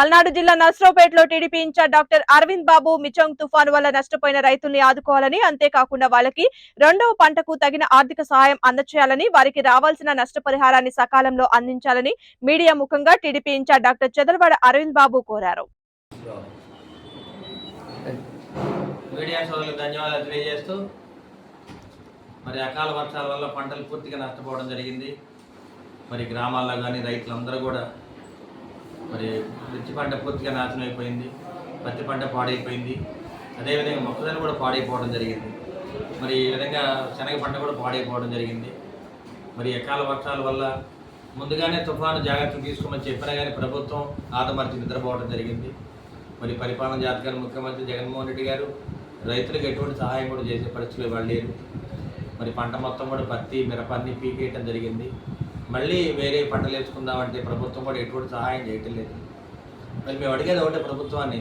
పల్నాడు జిల్లా నర్సరావుపేటలో TDP incharge doctor Aravind Babu Michaung తుఫాను వల్ల నష్టపోయిన రైతుల్ని ఆదుకోవాలని అంతేకాకుండా వాళ్ళకి రెండవ పంటకు తగిన ఆర్థిక సహాయం అందచేయాలని వారికి రావాల్సిన నష్టపరిహారాన్ని సకాలంలో అందించాలని మీడియా ముఖంగా TDP incharge doctor Chedalavada Aravind Babu కోరారు. మీడియా సోదరులకు ధన్యవాదాలు తెలియజేస్తూ మరి అకాల వర్షాల వల్ల పంటలు పూర్తిగా నష్టపోవడం జరిగింది. మరి గ్రామాల్లో కానీ రైతులందరూ కూడా మరి మిర్చి పంట పూర్తిగా నాశనం అయిపోయింది పత్తి పంట పాడైపోయింది. అదేవిధంగా మొక్కజొన్న కూడా పాడైపోవడం జరిగింది. మరి ఈ విధంగా శనగ పంట కూడా పాడైపోవడం జరిగింది. మరి ఎకాల వర్షాల వల్ల ముందుగానే తుఫాను జాగ్రత్తలు తీసుకోమని చెప్పినా కానీ ప్రభుత్వం ఆదమర్చి నిద్రపోవడం జరిగింది. మరి పరిపాలన జాతకాన్ని ముఖ్యమంత్రి జగన్మోహన్ రెడ్డి గారు రైతులకు ఎటువంటి సహాయం కూడా చేసే పరిస్థితులు ఇవాళ లేరు. మరి పంట మొత్తం కూడా పత్తి మిరప పీకేయటం జరిగింది. మళ్ళీ వేరే పంటలు వేసుకుందామంటే ప్రభుత్వం కూడా ఎటువంటి సహాయం చేయటం లేదు. మరి మేము అడిగేది ఒకటే ప్రభుత్వాన్ని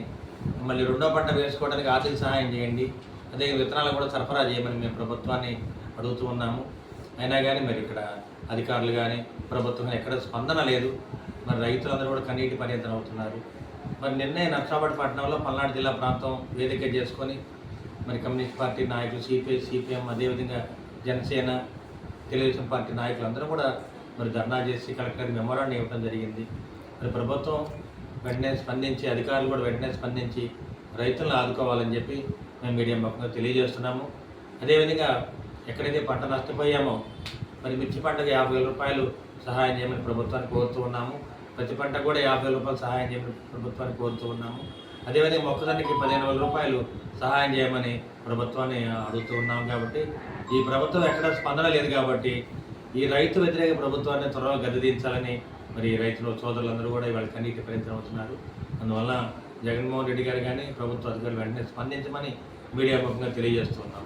మళ్ళీ రెండో పంట వేసుకోవడానికి ఆర్థిక సహాయం చేయండి అదే విత్తనాలు కూడా సరఫరా చేయమని మేము ప్రభుత్వాన్ని అడుగుతూ ఉన్నాము. అయినా కానీ మరి ఇక్కడ అధికారులు కానీ ప్రభుత్వం ఎక్కడ స్పందన లేదు. మరి రైతులందరూ కూడా కన్నీటి పర్యంతం అవుతున్నారు. మరి నిన్నే నర్సాబాద్ పట్టణంలో పల్నాడు జిల్లా ప్రాంతం వేదిక చేసుకొని మరి కమ్యూనిస్ట్ పార్టీ నాయకులు సిపిఐ సిపిఎం అదేవిధంగా జనసేన తెలుగుదేశం పార్టీ నాయకులు అందరూ కూడా మరి ధర్నా చేసి కలెక్టర్ మెమోరాండం ఇవ్వడం జరిగింది. మరి ప్రభుత్వం వెంటనే స్పందించి అధికారులు కూడా వెంటనే స్పందించి రైతులను ఆదుకోవాలని చెప్పి మేము మీడియా ముఖంగా తెలియజేస్తున్నాము. అదేవిధంగా ఎక్కడైతే పంట నష్టపోయామో మరి మిర్చి పంటకు యాభై వేల రూపాయలు సహాయం చేయమని ప్రభుత్వాన్ని కోరుతూ ఉన్నాము. ప్రతి పంట కూడా యాభై వేల రూపాయలు సహాయం చేయమని ప్రభుత్వాన్ని కోరుతూ ఉన్నాము. అదేవిధంగా మొక్కదానికి పదిహేను వేల రూపాయలు సహాయం చేయమని ప్రభుత్వాన్ని అడుగుతూ ఉన్నాం కాబట్టి ఈ ప్రభుత్వం ఎక్కడ స్పందన లేదు కాబట్టి ఈ రైతు వ్యతిరేక ప్రభుత్వాన్ని త్వరగా గద్దెదించాలని మరి రైతులు సోదరులందరూ కూడా ఇవాళ కన్నీటి ప్రయత్నం అవుతున్నారు. అందువల్ల జగన్మోహన్ రెడ్డి గారు కానీ ప్రభుత్వ అధికారులు వెంటనే స్పందించమని మీడియా ముఖంగా తెలియజేస్తున్నాం